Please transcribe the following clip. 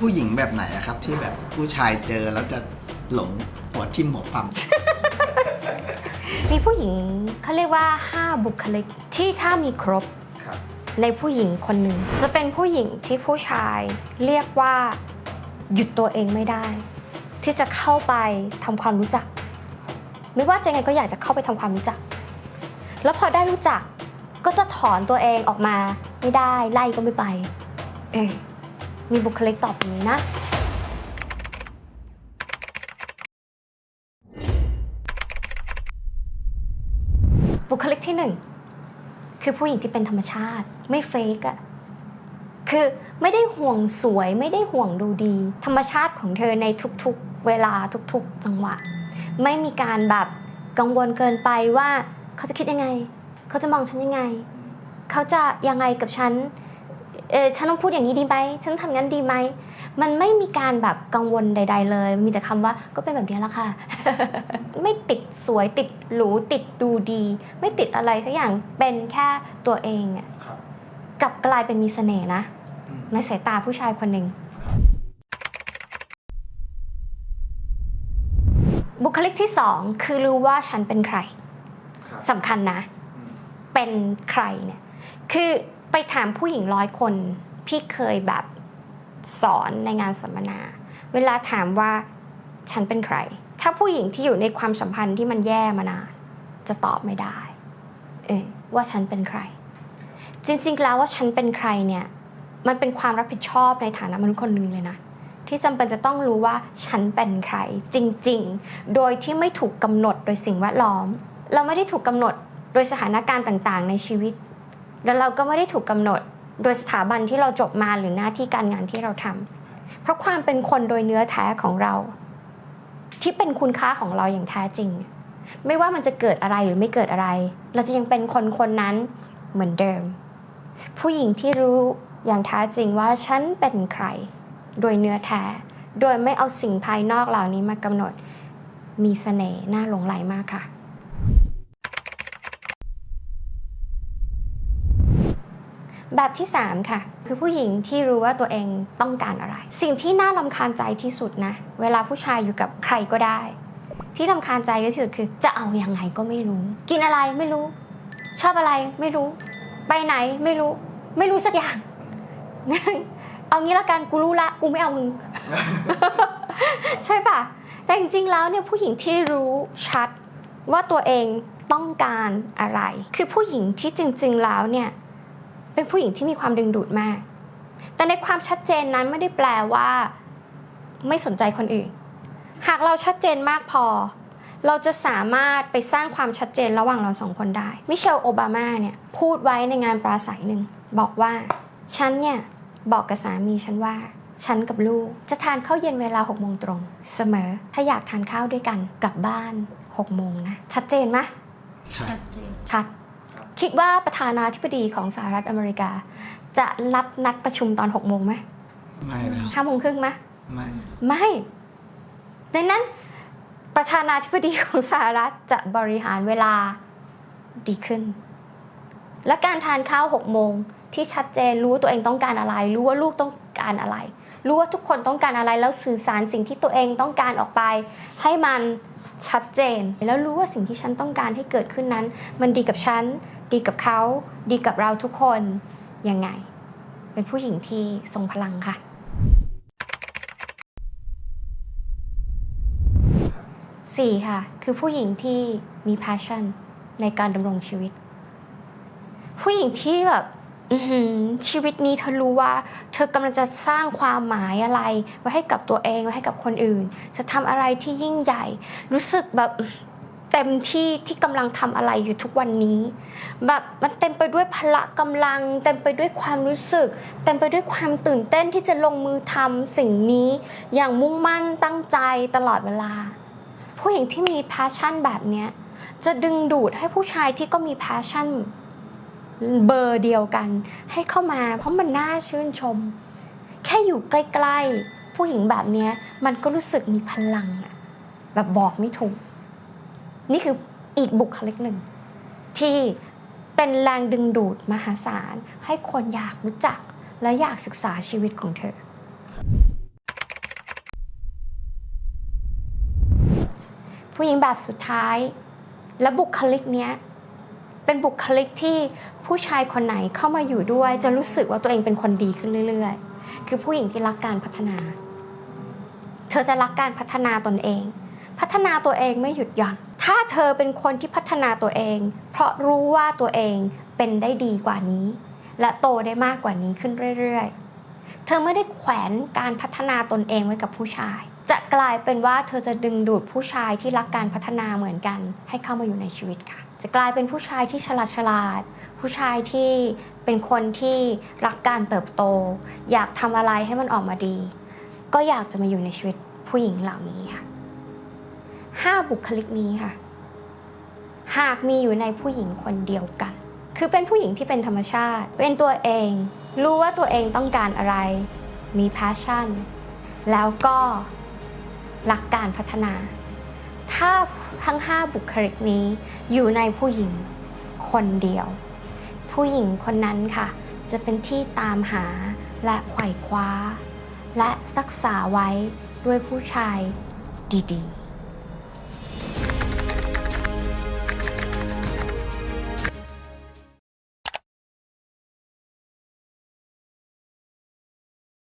ผู้หญิงแบบไหนอะครับ ที่แบบผู้ชายเจอแล้วจะหลงหัวทิ่มหัวปั๊ม มีผู้หญิงเขาเรียกว่า 5 บุคลิกที่ถ้ามีครบครับ ในผู้หญิงคนหนึ่ง จะเป็นผู้หญิงที่ผู้ชายเรียกว่าหยุดตัวเองไม่ได้ ที่จะเข้าไปทำความรู้จัก ไม่ว่าจะไงก็อยากจะเข้าไปทำความรู้จัก แล้วพอได้รู้จักก็จะถอนตัวเองออกมา ไม่ได้ไล่ก็ไม่ไป เออ มีบุคลิกตอบอย่างนี้นะ บุคลิกที่หนึ่งคือผู้หญิงที่เป็นธรรมชาติ ไม่เฟกอะคือไม่ได้ห่วงสวยไม่ได้ห่วงดูดี ธรรมชาติของเธอในทุกๆเวลาทุกๆ จังหวะ ไม่มีการแบบกังวลเกินไปว่าเขาจะคิดยังไง เขาจะมองฉันยังไง เขาจะยังไงกับฉัน เออฉันต้องพูดอย่างนี้ดีไหมฉันทำงั้นดีไหมมันไม่มีการแบบกังวลใด ๆ เลย มีแต่คำว่าก็เป็นแบบนี้แหละค่ะ ไม่ติดสวยติดหรูติดดูดี ไม่ติดอะไรสักอย่างเป็นแค่ตัวเองอะครับกลับกลายเป็นมีเสน่ห์นะอืมในสายตาผู้ชายคนหนึ่งบุคลิกที่สองคือรู้ว่าฉันเป็นใครครับสำคัญนะอืมเป็นใครเนี่ยคือ ไปถามผู้หญิงร้อยคน พี่เคยแบบสอนในงานสัมมนา เวลาถามว่าฉันเป็นใคร ถ้าผู้หญิงที่อยู่ในความสัมพันธ์ที่มันแย่มานานจะตอบไม่ได้ เออว่าฉันเป็นใคร จริงๆแล้วว่าฉันเป็นใครเนี่ย มันเป็นความรับผิดชอบในฐานะมนุษย์คนหนึ่งเลยนะที่จำเป็นจะต้องรู้ว่าฉันเป็นใคร จริงๆ โดยที่ไม่ถูกกำหนดโดยสิ่งแวดล้อม เราไม่ได้ถูกกำหนดโดยสถานการณ์ต่างๆ ในชีวิต แล้วเราก็ไม่ได้ถูกกำหนดโดยสถาบันที่เราจบมาหรือหน้าที่การงานที่เราทำเพราะความเป็นคนโดยเนื้อแท้ของเรา ที่เป็นคุณค่าของเราอย่างแท้จริง ไม่ว่ามันจะเกิดอะไรหรือไม่เกิดอะไร เราจะยังเป็นคนคนนั้นเหมือนเดิม ผู้หญิงที่รู้อย่างแท้จริงว่าฉันเป็นใคร โดยเนื้อแท้ โดยไม่เอาสิ่งภายนอกเหล่านี้มากำหนดมีเสน่ห์น่าหลงไหลมากค่ะ แบบที่ 3 ค่ะ คือผู้หญิงที่รู้ว่าตัวเองต้องการอะไร สิ่งที่น่ารำคาญใจที่สุดนะ เวลาผู้ชายอยู่กับใครก็ได้ ที่รำคาญใจที่สุดคือ จะเอาอยัางไงก็ไม่รู้ กินอะไรไม่รู้ ชอบอะไรไม่รู้ ไปไหนไม่รู้ ไม่รู้สักอย่าง เอางี้ละกันกูรู้ละกูไม่เอามึง ใช่ปะแต่จริงๆแล้วเนี่ยผู้หญิงที่รู้ชัดว่าตัวเองต้องการอะไร คือผู้หญิงที่จริง ๆ แล้วเนี่ย เป็นผู้หญิงที่มีความดึงดูดมาก แต่ในความชัดเจนนั้นไม่ได้แปลว่า ไม่สนใจคนอื่น หากเราชัดเจนมากพอ เราจะสามารถไปสร้างความชัดเจนระหว่างเราสองคนได้ มิเชลโอบามาเนี่ยพูดไว้ในงานปราศัยหนึ่งบอกว่า ฉันเนี่ย บอกกับสามีฉันว่า ฉันกับลูก จะทานข้าวเย็นเวลา6โมงตรง เสมอ ถ้าอยากทานข้าวด้วยกันกลับบ้าน6โมงนะ ชัดเจนไหมใช่ชัดเจนชัด คิดว่าประธานาธิบดีของสหรัฐอเมริกา จะรับนัดประชุมตอน6โมงไหมไม่แล้วห้าโมงครึ่งไหมไม่ไม่ดังนั้นประธานาธิบดีของสหรัฐจะบริหารเวลาดีขึ้น และการทานข้าว6โมงที่ชัดเจนรู้ตัวเองต้องการอะไร รู้ว่าลูกต้องการอะไร รู้ว่าทุกคนต้องการอะไรแล้วสื่อสารสิ่งที่ตัวเองต้องการออกไป ให้มัน ชัดเจน แล้วรู้ว่าสิ่งที่ฉันต้องการให้เกิดขึ้นนั้น มันดีกับฉัน ดีกับเขา ดีกับเราทุกคนยังไง เป็นผู้หญิงที่ทรงพลังค่ะสี่ค่ะ คือผู้หญิงที่มี passion ในการดำรงชีวิต ผู้หญิงที่แบบ ชีวิตนี้เธอรู้ว่า เธอกำลังจะสร้างความหมายอะไร ไว้ให้กับตัวเองไว้ให้กับคนอื่น จะทำอะไรที่ยิ่งใหญ่ รู้สึกแบบเต็มที่ที่กำลังทำอะไรอยู่ทุกวันนี้ แบบมันเต็มไปด้วยพละกำลัง เต็มไปด้วยความรู้สึก เต็มไปด้วยความตื่นเต้นที่จะลงมือทำสิ่งนี้ อย่างมุ่งมั่นตั้งใจตลอดเวลา ผู้หญิงที่มี passion แบบนี้จะดึงดูดให้ผู้ชายที่ก็มี passion เบอร์เดียวกัน ให้เข้ามา เพราะมันน่าชื่นชม แค่อยู่ใกล้ๆ ผู้หญิงแบบนี้มันก็รู้สึกมีพลังแบบบอกไม่ถูก นี่คืออีกบุคลิกหนึ่ง ที่เป็นแรงดึงดูดมหาศาล ให้คนอยากรู้จักและอยากศึกษาชีวิตของเธอ ผู้หญิงแบบสุดท้าย และบุคลิกเนี้ย เป็นบุคลิกที่ผู้ชายคนไหนเข้ามาอยู่ด้วย จะรู้สึกว่าตัวเองเป็นคนดีขึ้นเรื่อย ๆ คือผู้หญิงที่รักการพัฒนา เธอจะรักการพัฒนาตนเอง พัฒนาตัวเองไม่หยุดหย่อน ถ้าเธอเป็นคนที่พัฒนาตัวเอง เพราะรู้ว่าตัวเองเป็นได้ดีกว่านี้ และโตได้มากกว่านี้ขึ้นเรื่อย ๆ เธอไม่ได้แขวนการพัฒนาตนเองไว้กับผู้ชาย จะกลายเป็นว่าเธอจะดึงดูดผู้ชายที่รักการพัฒนาเหมือนกัน ให้เข้ามาอยู่ในชีวิตค่ะ จะกลายเป็นผู้ชายที่ฉลาดฉลาด ผู้ชายที่เป็นคนที่รักการเติบโต อยากทำอะไรให้มันออกมาดี ก็อยากจะมาอยู่ในชีวิตผู้หญิงเหล่านี้ค่ะห้าบุคลิกนี้ค่ะ หากมีอยู่ในผู้หญิงคนเดียวกัน คือเป็นผู้หญิงที่เป็นธรรมชาติ เป็นตัวเอง รู้ว่าตัวเองต้องการอะไร มี passion แล้วก็ รักการพัฒนา ถ้าทั้ง 5 บุคลิกนี้อยู่ในผู้หญิงคนเดียว ผู้หญิงคนนั้นค่ะ จะเป็นที่ตามหาและไขว่คว้า และรักษาไว้ด้วยผู้ชายดี ๆ